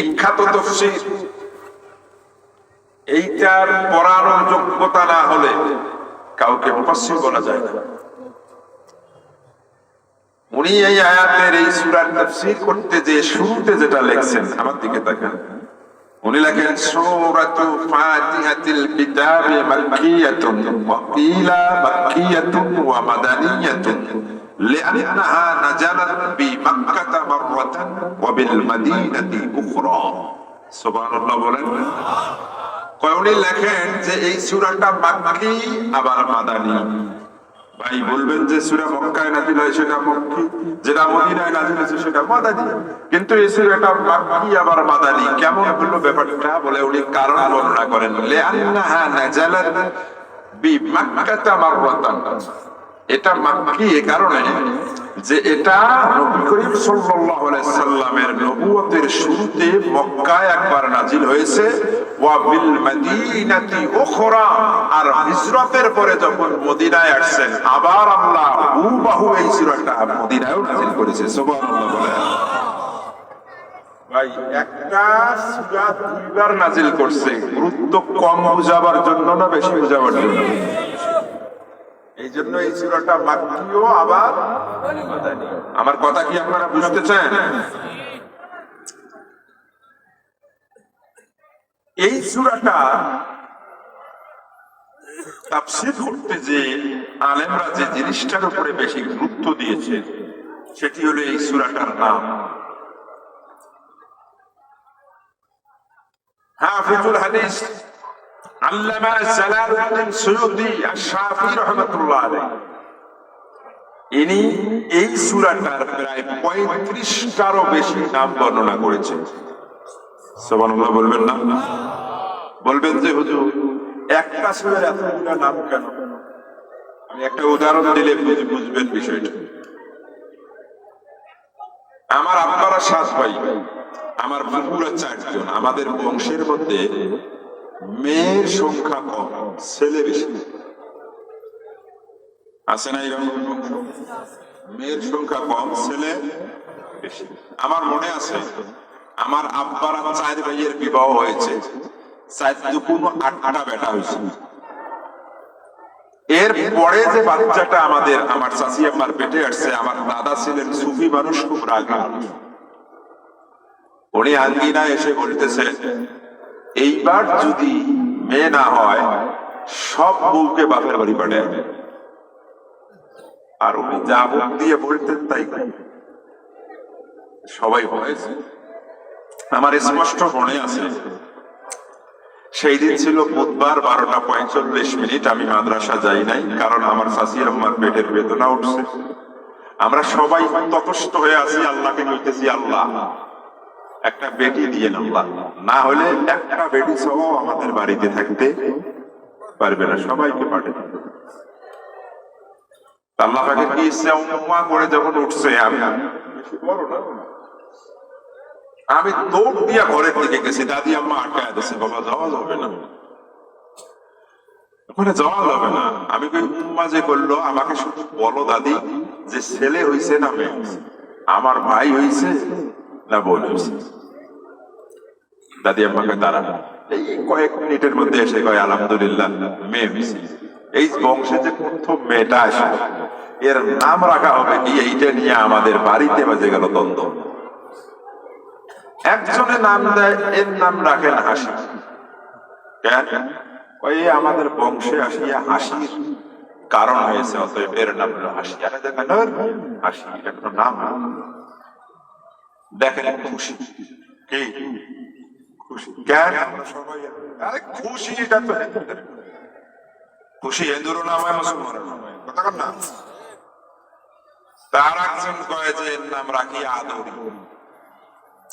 বিখ্যাত তফসির এইটার পড়ানোর যোগ্যতা না হলে কাউকে মুফাসসির বলা যায় না। উনি এই আয়াতের এই সূরার তাফসীর করতে যে শুরুতে যেটা লেখছেন, আমার দিকে তাকান। উনি লেখেন, সূরাতু ফাতিহাতিল কিতাবি মাক্কিয়াতুন ওয়া মাদানিয়াতুন। لأنها نزلت بمكة مرة وبالمدينة أخرى سبحان الله বলেন কয় উনি লেখেন যে এই সূরাটা মাক্কি আবার মাদানী ভাই বলবেন যে সূরা মক্কায় নাজিল হয় সেটা মক্কি যেটা মদিনায় নাজিল হয়েছে সেটা মাদানী কিন্তু এই সূরাটা মাক্কি আবার মাদানী কেমন হলো ব্যাপারটা বলে উনি কারণ বর্ণনা করেন লিআন্নাহা নাজালাত বিমাক্কাতা মাররাতান এটা মাক্কি এ কারণে যে এটা করিম সাল্লামের নবুয়তের শুরুতে মক্কায় একবার নাজিল হয়েছে মদিনায় আসছেন, আবার মদিনায়ও নাজিল করেছে ভাই নাজিল করছে, গুরুত্ব কম বুঝাবার জন্য না বেশি বুঝাবার জন্য? এই জন্য এই সূরাটা আবার আমার কথা কি আপনারা বুঝতে চান? এই সূরাটা যে আলেমরা যে জিনিসটার উপরে বেশি গুরুত্ব দিয়েছে, সেটি হলো এই সূরাটার নাম। হাফিজুল হাদিস আল্লামা সালাউদ্দিন সুয়ুতি আশ-শাফি রাহমাতুল্লাহ ইনি এই সূরাটার প্রায় 35টারও বেশি নাম বর্ণনা করেছেন। সুবহানাল্লাহ বলবেন না? বলবেন যে, হুজুর, একটা উদাহরণ দিলে বুঝ- বুঝবেন বিষয়টা। আমার আব্বারা সাত ভাই, আমার ফুপুরা চারজন, আমাদের বংশের মধ্যে মেয়ের সংখ্যা কম, ছেলে বেশি আছে না এরকম মেয়ের সংখ্যা কম, ছেলে বেশি আমার মনে আছে, আমার আব্বার চার ভাইয়ের বিবাহ হয়েছে। এর পরে যে বাচ্চাটা আমাদের, আমার পেটে আসছে, আমার দাদা ছিলেন খুব রাগী। উনি আঙ্গিনা এসে বলতেছে এইবার যদি মেয়ে না হয়, সব বউকে বাপের বাড়ি পাঠায়। আর উনি যা মুখ দিয়ে বলতেন তাই সবাই হয়েছে আমার স্পষ্ট মনে আছে, সেই দিন ছিল বুধবার বারোটা পঁয়তাল্লিশ মিনিট, আমি মাদ্রাসা যাই নাই, কারণ আমার শাশির আমার পেটের বেদনা উঠছে। আমরা সবাই ততস্থ হয়ে আছি, আল্লাহকে বলতেছি আল্লাহ। একটা বেটি দিয়ে আল্লাহ না হলে একটা বেটি সহ আমাদের বাড়িতে থাকতে পারবে না, সবাইকে পাকে কি ইচ্ছা, উম্মা করে যখন উঠছে, আমি আমি দৌড় দিয়া গেছি, দাদি আম্মা দিচ্ছে বাবা যাওয়া যাবে না। ওখানে যাওয়া যাবে না। আমি উম্মা যে করল, আমাকে শুধু বলো দাদি, যে ছেলে হইছে না মেয়ে আমার ভাই হইছে না বোন দাদি আম্মাকে দাঁড়া, এই কয়েক মিনিটের মধ্যে এসে কয়, আলহামদুলিল্লাহ, মেয়ে এই বংশে যে প্রথম মেয়েটা আসে, এর নাম রাখা হবে এইটা নিয়ে আমাদের বাড়িতে বাজে গেল দ্বন্দ্ব। একজনে নাম দেয়, এর নাম রাখেন হাসি। কেন? ওই আমাদের বংশে আসিয়া হাসির কারণ হয়েছে, অতএব এর নাম হলো হাসি। হাসি এটা নাম। দেখেন খুশি। কি? খুশি। খুশি কথা না। তার একজন কয় যে নাম রাখি আদরি।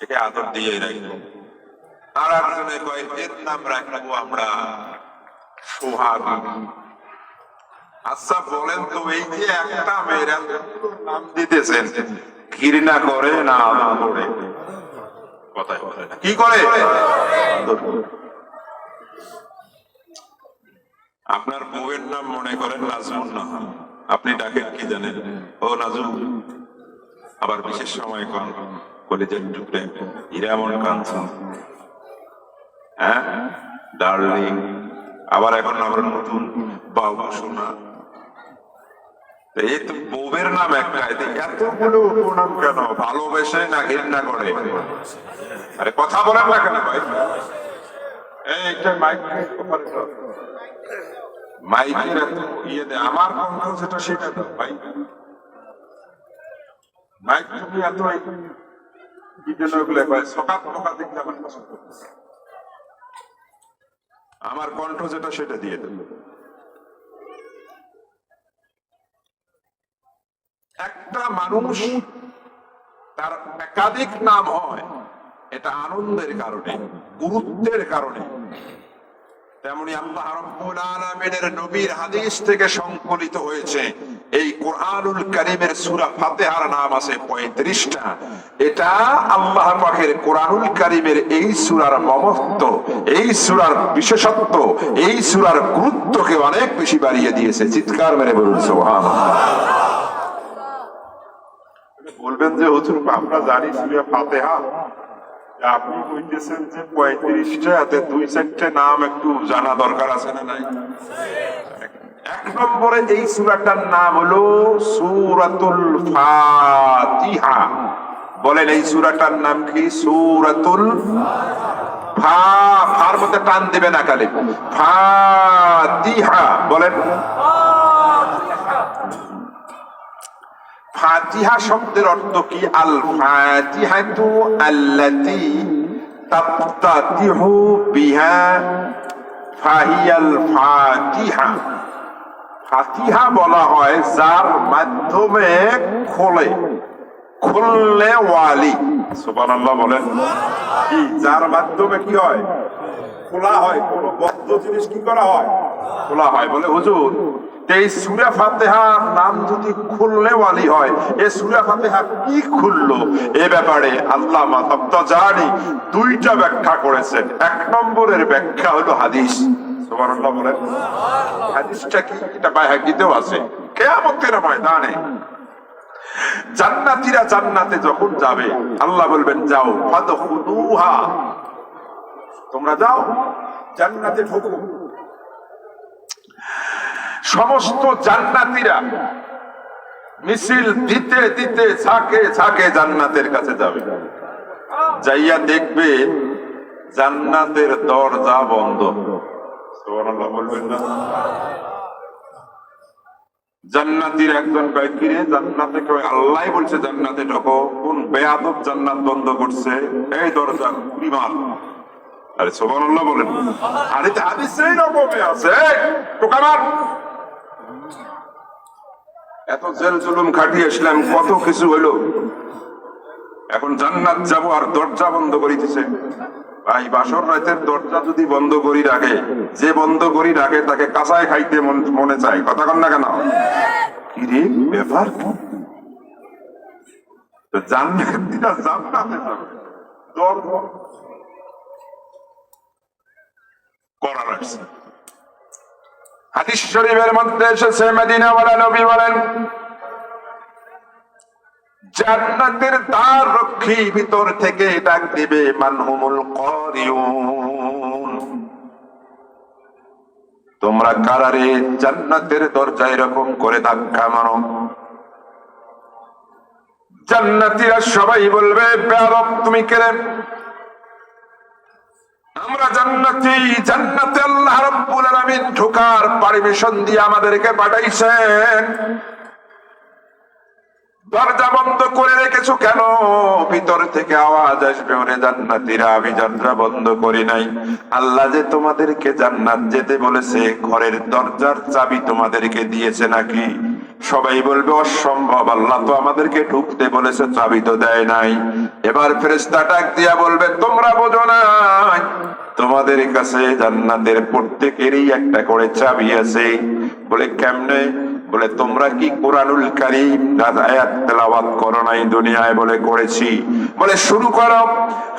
একে আদর দিয়ে রাখব একজনে কয়, এর নাম রাখব আমরা সোহাগ। আচ্ছা বলেন তো, এই যে একটা মেয়ের নাম দিতেছেন ঘৃণা করে না আদর করে কথাই বলে না। কি করে? আদর করে। আপনার বউয়ের নাম মনে করেন নাজমুন না। আপনি ডাকেন কি জানেন? ও নাজুম আবার বিশেষ সময় কোন কলেজের টুকরে হিরামন কাঞ্চন হ্যাঁ? ডার্লিং আবার এখন আমরা নতুন বাবা সোনা এই তো নাম এতগুলো উপনাম কেন? ভালোবেসে না করে? আরে কথা বলেন না কেন ভাই? ইয়ে আমার কণ্ঠ সেটা মাইক এত কয় সকাল দেখলে আমার পছন্দ। আমার কণ্ঠ যেটা সেটা দিয়ে দেব। একটা মানুষ তার একাধিক নাম হয়। এটা আনন্দের কারণে, গুরুত্বের কারণে। তেমনি আল্লাহ রাব্বুল আলামিনের নবীর হাদিস থেকে সংকলিত হয়েছে, এই কোরআনুল কারীমের সূরা ফাতিহার নাম আছে 35টা এটা আল্লাহ পাকের কোরআনুল কারীমের এই সূরার মমত্ব, এই সূরার বিশেষত্ব, এই সূরার গুরুত্বকে অনেক বেশি বাড়িয়ে দিয়েছে। চিৎকার মেরে বলুন, সুবহানাল্লাহ। বলবেন যে, হুজুর, আমরা জানি সূরা ফাতিহা। আপনি কইতেছেন যে, পঁয়ত্রিশটা, এতে দুই চারটে নাম একটু জানা দরকার আছে না নাই? এক নম্বরে এই সুরাটার নাম হলো সুরাতুল ফাতিহা। বলেন, এই সুরাটার নাম কি? সুরাতুল ফা, ফার মধ্যে টান দেবে না কালে ফাতিহা, বলেন। ফাতিহা শব্দের অর্থ কি? আল ফাতিহাতু আল্লাতি তাফতাতিহু বিহা ফাহিয়াল ফাতিহা ফাতিহা বলা হয় যার মাধ্যমে খোলে, খুললে ওয়ালি। সুবহানাল্লাহ বলেন। যার মাধ্যমে কি হয়? খোলা হয়। কোন বদ্ধ জিনিস কি করা হয়? খোলা হয় বলে হুজুর। এই সুরা ফাতেহার নাম যদি খুললে হয় এই সুরা ফাতেহা কি খুললো? এ ব্যাপারে আল্লাহ জানি দুইটা ব্যাখ্যা করেছেন। এক নম্বরের ব্যাখ্যা হলো হাদিস। জান্নাতীরা জান্নাতে যখন যাবে, আল্লাহ বলবেন, যাও তোমরা যাও, জান্নাতে সমস্ত জান্নাতীরা মিছিল দিতে দিতে ঝাঁকে ঝাঁকে জান্নাতের কাছে যাবে। যাইয়া দেখবে জান্নাতের দরজা বন্ধ। জান্নাতির একজন আল্লাহ বলছে জান্নাতে কোন জান্নাত বন্ধ করছে? এই দরজা আরে সুবহানাল্লাহ বলেন। আরে রকমই আছে। এত জেল জুলুম খাটিয়ে আসলাম কত কিছু হইল এখন জান্নাত যাব আর দরজা বন্ধ করিতেছে। ভাই, বাসর রাতের দরজা যদি বন্ধ করি রাখে, যে বন্ধ করি রাখে, তাকে কাঁচায় খাইতে মনে চায়। কথা কন না কেন? কি রে ব্যাপার জান্নাতীরা জান্নাতে যাবে। দর করা রাখছে হাদিস শরীফের মধ্যে এসেছে বলেন, জান্নাতের রক্ষী ভিতর থেকে ডাক দিবে মানহুমুল তোমরা কারারে জান্নাতের দরজা এরকম করে ধাক্কা মারো। জান্নাতীরা সবাই বলবে বেয়ারব তুমি কেড়ে আমরা জান্নাতি, জান্নাতে আল্লাহ রাব্বুল আলামিন ঢোকার পারমিশন দিয়ে আমাদেরকে পাঠাইছেন। দরজা বন্ধ করে রেখেছো কেন? ভিতর থেকে আওয়াজ আসবে, ওরে জান্নাতীরা, আমি দরজা বন্ধ করি নাই। আল্লাহ যে তোমাদেরকে জান্নাত যেতে বলেছে, ঘরের দরজার চাবি তোমাদেরকে দিয়েছে নাকি? সবাই বলবে, অসম্ভব, আল্লাহ তো আমাদেরকে ঢুকতে বলেছে, চাবি তো দেয় নাই। এবার ফেরেস্তা ডাক দিয়া বলবে, তোমরা বোঝো নাই তোমাদের কাছে জান্নাতের প্রত্যেকেরই একটা করে চাবি আছে। বলে, কেমনে? বলে, তোমরা কি কোরআনুল কারীম করো নাই দুনিয়ায়? বলে, করেছি। বলে, শুরু করো।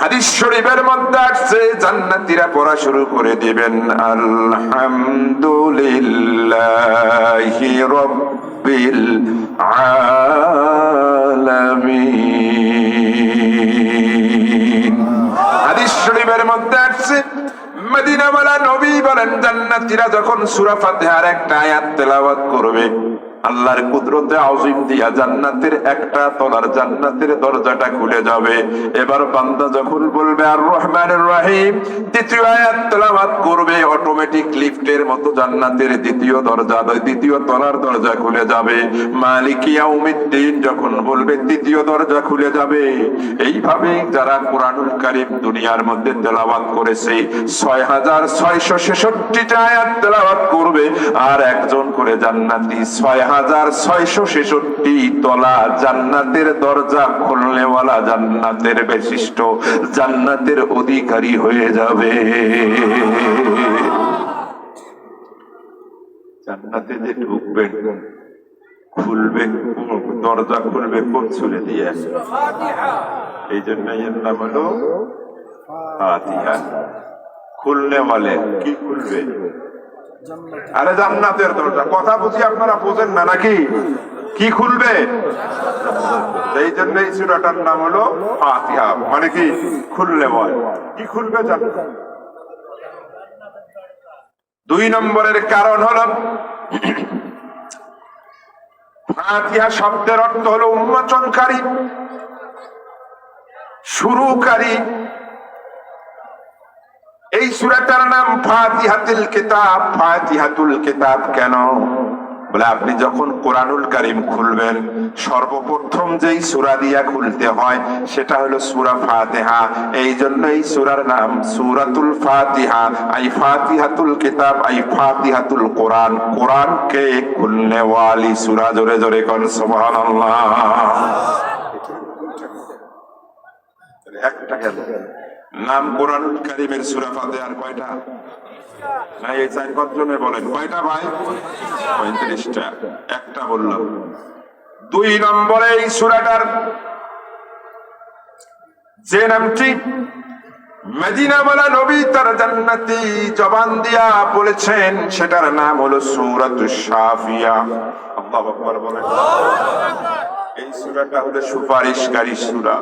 হাদিস শরীফের মধ্যে আসছে, জান্নাতীরা পড়া শুরু করে দিবেন, আলহামদুলিল্লাহি رب العالمين হাদিস শরীফের মধ্যে আসছে, মদিনাওয়ালা নবী বলেন, জান্নাতীরা যখন সূরা ফাতিহার একটা আয়াত তেলাওয়াত করবে আল্লাহর কুদরতে আযীম দিয়া জান্নাতের একটা তলার জান্নাতের দরজাটা খুলে যাবে। এবার বান্দা যখন বলবে আর রহমানুর রহিম দ্বিতীয় আয়াত তেলাওয়াত করবে অটোমেটিক লিফটের মতো জান্নাতের দ্বিতীয় দরজা, দ্বিতীয় তলার দরজা খুলে যাবে। মালিক ইয়াউমিদ্দিন যখন বলবে, তৃতীয় দরজা খুলে যাবে এইভাবে যারা কোরআনুল কারীম দুনিয়ার মধ্যে তেলাওয়াত করেছে ছয় হাজার ছয়শো ছেষট্টিটা আয়াত তেলাওয়াত করবে, আর একজন করে জান্নাতি ছয় হাজার ছয়শো ছেষট্টি তলা জান্নাতের দরজা খুলনেওয়ালা জান্নাতের বিশিষ্ট জান্নাতের অধিকারী হয়ে যাবে। জান্নাতে যে ঢুকবেন, খুলবেন, দরজা খুলবে, কোন চলে দিয়ে? এই জন্য এর নাম হলো খুলনে বলে কি খুলবে? আরে জান্নাতের দরজা। কথা বুঝি আপনারা বোঝেন না নাকি? কি খুলবে? এই জন্য এই সুরাটার নাম হলো ফাতিহা। মানে কি? খুললে বল। কি খুলবে দুই নম্বরের কারণ হলো ফাতিহা শব্দের অর্থ হলো উন্মোচনকারী, শুরুকারী সুরাটার নাম ফাতিহাতুল কিতাব ফাতিহাতুল কিতাব কেন বলে আপনি যখন কোরআনুল কারিম খুলবেন সর্বপ্রথম যেই সুরা দিয়া খুলতে হয় সেটা হলো সুরা ফাতিহা এই জন্য এই সূরার নাম সুরাতুল ফাতিহা আই ফাতিহাতুল কিতাব আই ফাতিহাতুল কোরআন কোরআনকে খুলনে ওয়ালি সুরা জোরে জোরে কোন সুবহানাল্লাহ একটা গেল নাম কোরআনুল কারিমের সূরা ফাতিহার কয়টা? না এই চার পাঁচজনে বলেন। কয়টা ভাই? পঁয়ত্রিশটা। একটা বললাম। দুই নম্বরে এই সূরাটার যে নামটি মদিনাওয়ালা নবী তার জান্নাতি জবান দিয়া বলেছেন, সেটার নাম হলো সূরাতুশ শাফিয়া। আল্লাহু বলেন। এই সুরাটা হলো সুপারিশকারী সূরা।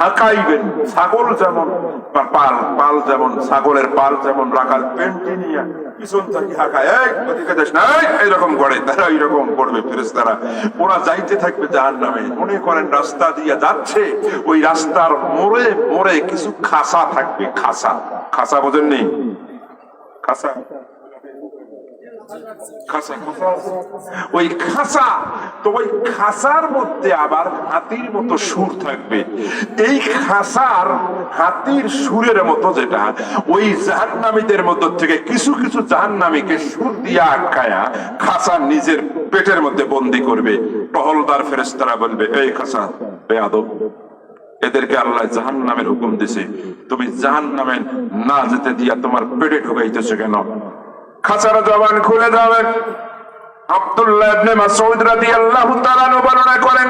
হাঁকাইবেন ছাগল যেমন পাল পাল যেমন, ছাগলের পাল যেমন রাখার পেন্টি নিয়ে হাঁকায় এইরকম করে। তারা এইরকম ফেরেস্তারা ওরা যাইতে থাকবে নামে মনে করেন রাস্তা দিয়ে যাচ্ছে, ওই রাস্তার মোড়ে কিছু খাসা থাকবে, খাসা। খাসা বোঝেননি? খাসা? ওই তো ওই মধ্যে আবার হাতির মতো সুর থাকবে। এই হাতির সুরের মতো যেটা, ওই জাহান্নামীদের মধ্য থেকে কিছু কিছু জাহান্নামীকে সুর দিয়া নিজের পেটের মধ্যে বন্দি করবে। টহলদার ফেরেস্তারা বলবে, এই খাসা বেয়াদব এদেরকে আল্লাহ জাহান নামের হুকুম দিছে। তুমি জাহান নামে না যেতে দিয়া তোমার পেটে ঢুকাইতেছো কেন? খাঁচার জবান খুলে যাবে আব্দুল্লাহ ইবনে মাসউদ রাদিয়াল্লাহু তাআলা বর্ণনা করেন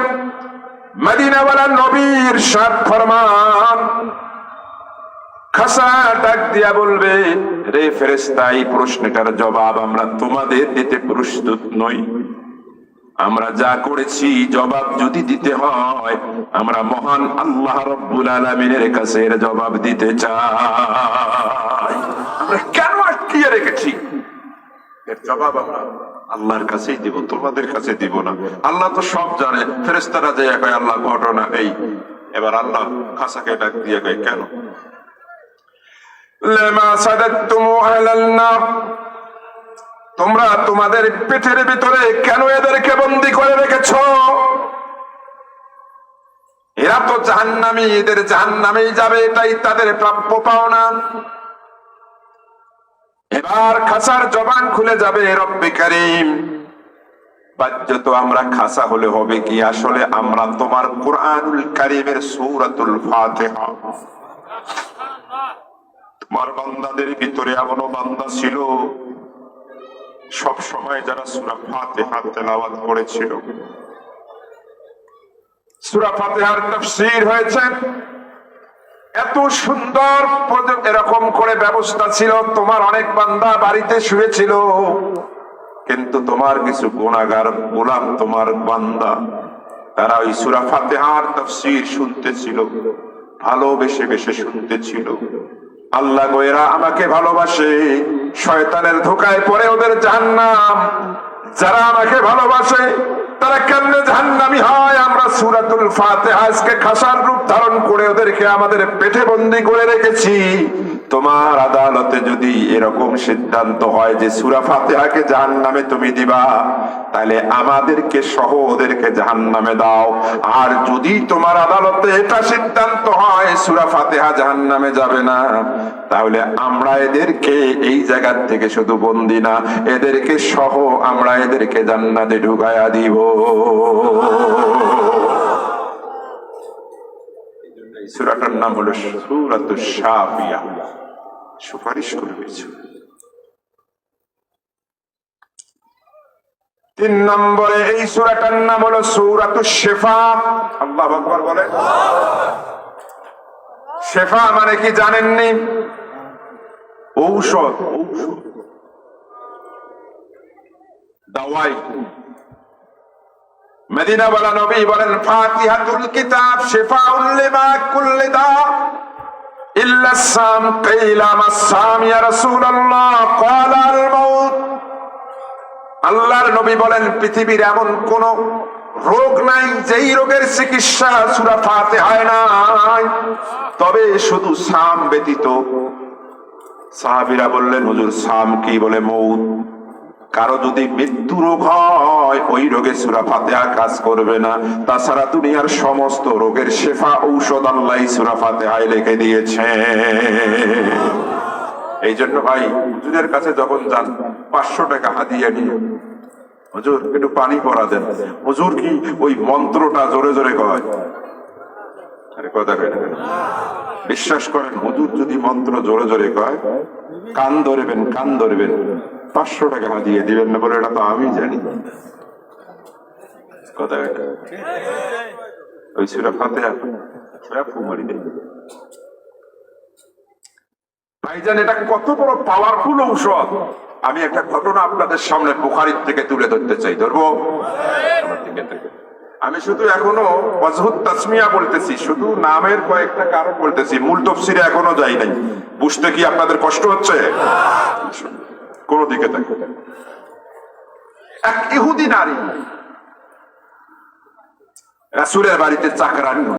নবীর খাসা ডাক দিয়া বলবে জবাব আমরা তোমাদের দিতে প্রস্তুত নই। আমরা যা করেছি, জবাব যদি দিতে হয়, আমরা মহান আল্লাহ রব্বুল আলমিনের কাছে এর জবাব দিতে চাই। আমরা কেন আটকিয়ে রেখেছি? এর জবাব আমরা আল্লাহর কাছেই দিব, তোমাদের কাছে দিব না। আল্লাহ তো সব জানে ফেরেস্তারা যে আল্লাহ, ঘটনা এই। এবার আল্লাহ খাসাকে ডাক দিয়ে কেন? তোমরা তোমাদের পেটের ভিতরে কেন এদেরকে বন্দি করে রেখেছ? এরা তো জাহান্নামী, এদের জাহান্নামেই যাবে, এটাই তাদের প্রাপ্য পাওনা। এবার খাসার জবান খুলে যাবে, রব্বে কারিম। আমরা খাসা হলে হবে কি? আসলে আমরা তোমার কোরআনুল সূরাতুল ফাতিহা। আমার বান্দাদের ভিতরে বান্দা ছিল সব সময় যারা সুরা করেছিল। সূরা ফাতিহার তাফসীর হয়েছে এত সুন্দর এরকম করে ব্যবস্থা ছিল, তোমার অনেক বান্দা বাড়িতে শুয়েছিল। কিন্তু তোমার কিছু গুণাগার, গোলাম তোমার বান্দা। তারা ওই সূরা ফাতিহার তাফসীর শুনতেছিল, ভালোবেসে বেশে শুনতেছিল। আল্লাহ গোয়েরা আমাকে ভালোবাসে, শয়তানের ধোকায় পরে ওদের জাহান্নাম। যারা আমাকে ভালোবাসে তারা কেমনে জাহান্নামি হয়? আমরা সুরাতুল ফাতে আজকে খাসার রূপ ধারণ করে ওদেরকে আমাদের পেটে বন্দি করে রেখেছি। তোমার আদালতে যদি এরকম সিদ্ধান্ত হয় যে সুরা ফাতিহাকে জাহান্নামে তুমি দিবা, তাহলে আমাদেরকে সহ ওদেরকে জাহান্নামে দাও। আর যদি তোমার আদালতে এটা সিদ্ধান্ত হয়, সুরা ফাতিহা জাহান্নামে যাবে না, তাহলে আমরা এদেরকে এই জায়গার থেকে শুধু বন্দি না, এদেরকে সহ আমরা এদেরকে জান্নাতে ঢুকায়া দিব। সূরাটার নাম হলো সূরাতুশ শাফিয়া। সুপারিশ করবে তিন নম্বরে এই সূরাটার নাম হলো সূরাতুশ শিফা। আল্লাহ আকবার বলেন। শেফা মানে কি জানেননি? ঔষধ। মদিনা বলা নবী বলেন, ফাতিহাতুল কিতাব শিফাউল লিমা কুল্লি দা আল্লাহর নবী বলেন, পৃথিবীর এমন কোন রোগ নাই, যেই রোগের চিকিৎসা সূরা ফাতিহায় নাই। তবে শুধু সাম ব্যতীত। সাহাবিরা বললেন, হুজুর, সাম কি বলে মৌত? কারও যদি মৃত্যু রোগ হয়, ওই রোগে সুরা ফাতেহা কাজ করবে না। তাছাড়া দুনিয়ার সমস্ত রোগের শেফা ঔষধ আল্লাহ সুরা ফাতেহায় লিখে দিয়েছে। এই জন্য ভাই, হুজুরের কাছে যখন যান, পাঁচশো টাকা হাতিয়ে নিয়ে। হুজুর, একটু পানি পরা দেন। হুজুর কি ওই মন্ত্রটা জোরে জোরে কয়? আরে কথা কয় না। বিশ্বাস করেন হুজুর যদি মন্ত্র জোরে জোরে কয়, কান ধরবেন কান ধরবেন, পাঁচশো টাকা দিয়ে দিবেন না বলে এটা তো আমি জানি। আমি একটা ঘটনা আপনাদের সামনে বুখারির থেকে তুলে ধরতে চাই, ধরবো? থেকে। আমি শুধু এখনও অজহুদ তাসমিয়া বলতেছি, শুধু নামের কয়েকটা কারণ বলতেছি, মূল তফসিরে এখনও যাই নাই। বুঝতে কি আপনাদের কষ্ট হচ্ছে? কোন দিকে দেখো এক ইহুদি নারী রাসুরের বাড়িতে চাকরানি।